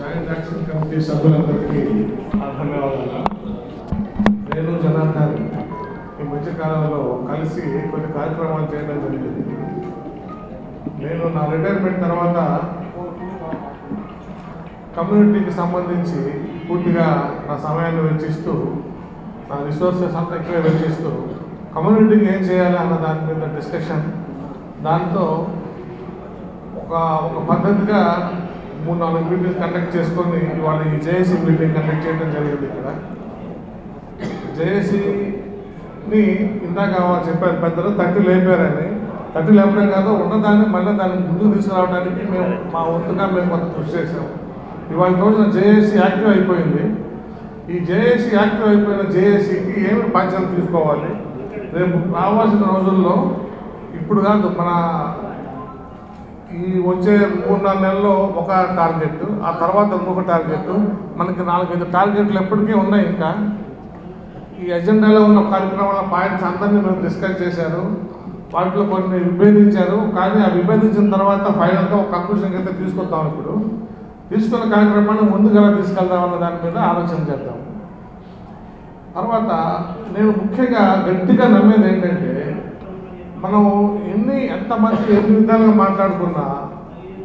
Joint action committee సభ్యులందరికీ నా ధన్యవాదాలు. నేను జనార్దన్ ఈ మధ్యకాలంలో కలిసి కొన్ని కార్యక్రమాలు చేయడం జరిగింది. నేను నా రిటైర్మెంట్ తర్వాత కమ్యూనిటీకి సంబంధించి పూర్తిగా నా సమయాన్ని వెచ్చిస్తూ నా రిసోర్సెస్ అంతా ఎక్కువ వెచ్చిస్తూ కమ్యూనిటీకి ఏం చేయాలి అన్న దాని మీద డిస్కషన్. దాంతో ఒక ఒక పద్ధతిగా మూడు నాలుగు మీటింగ్స్ కండక్ట్ చేసుకొని ఇవాళ ఈ జేఏసీ మీటింగ్ కండక్ట్ చేయడం జరిగింది ఇక్కడ. జేఏసీని ఇందాక చెప్పారు పెద్దలు తట్టి లేపారని. తట్టి లేపడం కాదు ఉన్నదాన్ని మళ్ళీ దాన్ని ముందుకు తీసుకురావడానికి మేము మా వంతుగా మేము కొంత కృషి చేసాము ఇవాళ రోజున జేఏసీ యాక్టివ్ అయిపోయింది. ఈ జేఏసీ యాక్టివ్ అయిపోయిన జేఏసీకి ఏమి బాధ్యతలు తీసుకోవాలి? రేపు రావాల్సిన రోజుల్లో ఇప్పుడు కాదు మన ఈ వచ్చే మూడు నాలుగు నెలల్లో ఒక టార్గెట్ ఆ తర్వాత ఇంకొక టార్గెట్ మనకి నాలుగైదు టార్గెట్లు ఎప్పటికీ ఉన్నాయి ఇంకా. ఈ ఎజెండాలో ఉన్న కార్యక్రమాల పాయింట్స్ అందరినీ మేము డిస్కస్ చేశారు. వాటిలో కొన్ని విభేదించారు కానీ ఆ విభేదించిన తర్వాత ఫైనల్గా ఒక కంక్లూషన్కి అయితే తీసుకొద్దాం ఇప్పుడు. తీసుకున్న కార్యక్రమాన్ని ముందుగా ఎలా తీసుకెళ్దాం అన్న దాని మీద ఆలోచన చేద్దాం. తర్వాత నేను ముఖ్యంగా గట్టిగా నమ్మేది ఏంటంటే మనం ఎన్ని ఎంతమంది ఎన్ని విధాలుగా మాట్లాడుకున్నా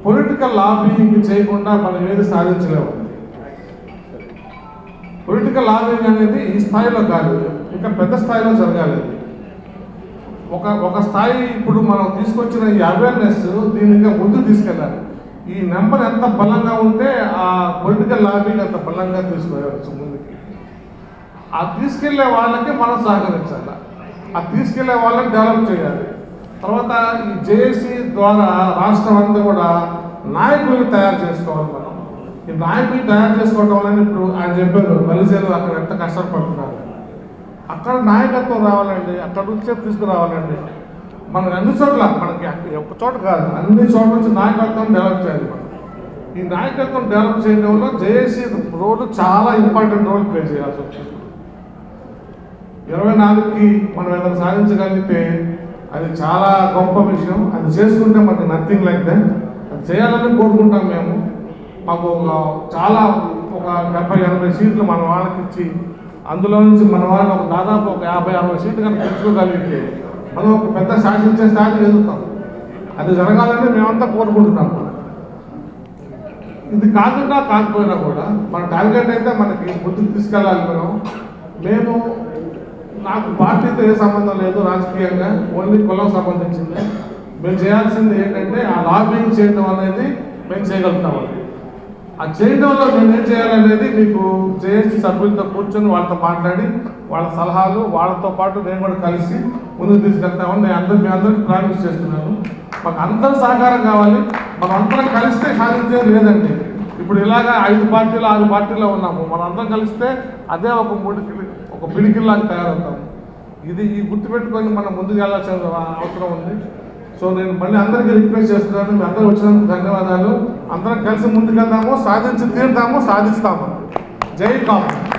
పొలిటికల్ లాబింగ్ చేయకుండా మనం ఏది సాధించలేము. పొలిటికల్ లాబింగ్ అనేది ఈ స్థాయిలో కాదు ఇంకా పెద్ద స్థాయిలో జరగాలి. ఒక ఒక స్థాయి ఇప్పుడు మనం తీసుకొచ్చిన ఈ అవేర్నెస్ దీన్ని ఇంకా ముందు తీసుకెళ్ళాలి. ఈ నెంబర్ ఎంత బలంగా ఉంటే ఆ పొలిటికల్ లాబింగ్ అంత బలంగా తీసుకెళ్ళవచ్చు ముందుకి. ఆ తీసుకెళ్ళే వాళ్ళకి మనం సహకరించాలి? అది తీసుకెళ్ళే వాళ్ళని డెవలప్ చేయాలి. తర్వాత ఈ జేఏసీ ద్వారా రాష్ట్రం అంతా కూడా నాయకుల్ని తయారు చేసుకోవాలి మనం. ఈ నాయకులు తయారు చేసుకోవడం వల్ల ఇప్పుడు ఆయన చెప్పారు మలిసేలు అక్కడ ఎంత కష్టపడుతున్నారు. అక్కడ నాయకత్వం రావాలండి అక్కడ నుంచే తీసుకురావాలండి. మనం అన్ని చోట్ల మనకి ఒక చోట కాదు అన్ని చోట్ల నుంచి నాయకత్వం డెవలప్ చేయాలి మనం. ఈ నాయకత్వం డెవలప్ చేయడంలో జేఏసీ రోల్ చాలా ఇంపార్టెంట్ రోల్ ప్లే చేయాల్సి వచ్చింది ఇరవై నాలుగుకి మనం ఏదైనా సాధించగలిగితే అది చాలా గొప్ప విషయం. అది చేసుకుంటే మనకి నథింగ్ లైక్ దట్ అది చేయాలని కోరుకుంటాం మేము. మాకు ఒక చాలా ఒక డెబ్బై ఎనభై సీట్లు మన వాళ్ళకి ఇచ్చి అందులో నుంచి మన వాళ్ళు ఒక దాదాపు ఒక యాభై అరవై సీట్లు కనుక పెంచుకోగలిగితే మనం ఒక పెద్ద శాసించే స్థాయికి ఎదుగుతాం. అది జరగాలని మేమంతా కోరుకుంటున్నాం. ఇది కాకుండా కాకపోయినా కూడా మన టార్గెట్ అయితే మనకి ముందుకు తీసుకెళ్ళాలి మనం. మేము నాకు పార్టీతో ఏ సంబంధం లేదు రాజకీయంగా ఓన్లీ కులం సంబంధించింది. మేము చేయాల్సింది ఏంటంటే ఆ లాబింగ్ చేయడం అనేది మేము చేయగలుగుతామండి ఆ చేయడంలో మేము ఏం చేయాలనేది మీకు చేసి సభ్యులతో కూర్చొని వాళ్ళతో మాట్లాడి వాళ్ళ సలహాలు వాళ్ళతో పాటు నేను కూడా కలిసి ముందుకు తీసుకెళ్తామని నేను అందరు మీ అందరికీ ప్రామిస్ చేస్తున్నాను. మాకు అందరూ సహకారం కావాలి. మనం అందరం కలిస్తే సాధించేది లేదండి. ఇప్పుడు ఇలాగా ఐదు పార్టీలు ఆరు పార్టీలో ఉన్నాము. మనం అందరం కలిస్తే అదే ఒక ముడికి ఒక పిడికిల్లాగా తయారవుతాం. ఇది ఈ గుర్తుపెట్టుకొని మనం ముందుకు వెళ్ళాల్సిన అవసరం ఉంది. సో నేను మళ్ళీ అందరికీ రిక్వెస్ట్ చేస్తున్నాను. మీ అందరూ వచ్చినందుకు ధన్యవాదాలు. అందరం కలిసి ముందుకెళ్దాము సాధించి తీరుతాము సాధిస్తాము. జై కాంగ్రెస్